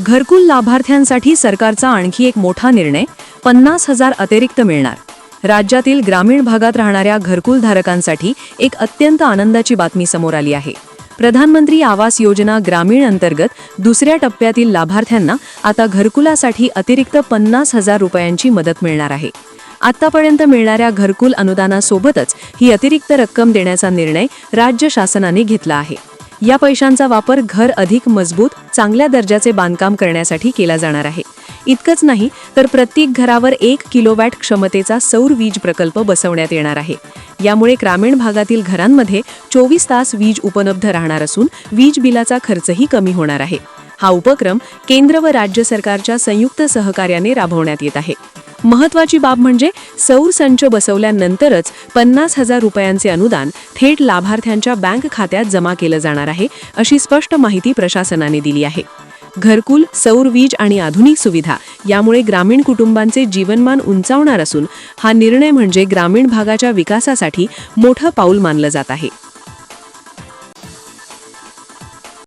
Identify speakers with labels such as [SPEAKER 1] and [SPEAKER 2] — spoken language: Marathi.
[SPEAKER 1] घरकुल लाभार्थ्यांसाठी सरकारचा आणखी एक मोठा निर्णय पन्नास हजार अतिरिक्त मिळणार. राज्यातील ग्रामीण भागात राहणाऱ्या घरकुलधारकांसाठी एक अत्यंत आनंदाची बातमी समोर आली आहे. प्रधानमंत्री आवास योजना ग्रामीण अंतर्गत दुसऱ्या टप्प्यातील लाभार्थ्यांना आता घरकुलासाठी अतिरिक्त पन्नास हजार रुपयांची मदत मिळणार आहे. आतापर्यंत मिळणाऱ्या घरकुल अनुदानासोबतच ही अतिरिक्त रक्कम देण्याचा निर्णय राज्य शासनाने घेतला आहे. या पैशांचा वापर घर अधिक मजबूत चांगल्या दर्जाचे बांधकाम करण्यासाठी केला जाणार आहे. इतकंच नाही तर प्रत्येक घरावर एक किलोवॅट क्षमतेचा सौर वीज प्रकल्प बसवण्यात येणार आहे. यामुळे ग्रामीण भागातील घरांमध्ये चोवीस तास वीज उपलब्ध राहणार असून वीज बिलाचा खर्चही कमी होणार आहे. हा उपक्रम केंद्र व राज्य सरकारच्या संयुक्त सहकार्याने राबवण्यात येत आहे. महत्वाची बाब म्हणजे सौर संच बसवल्यानंतरच पन्नास हजार रुपयांचे अनुदान थेट लाभार्थ्यांच्या बँक खात्यात जमा केलं जाणार आहे अशी स्पष्ट माहिती प्रशासनाने दिली आहे. घरकुल सौर वीज आणि आधुनिक सुविधा यामुळे ग्रामीण कुटुंबांचे जीवनमान उंचावणार असून हा निर्णय म्हणजे ग्रामीण भागाच्या विकासासाठी मोठं पाऊल मानलं जात आहे.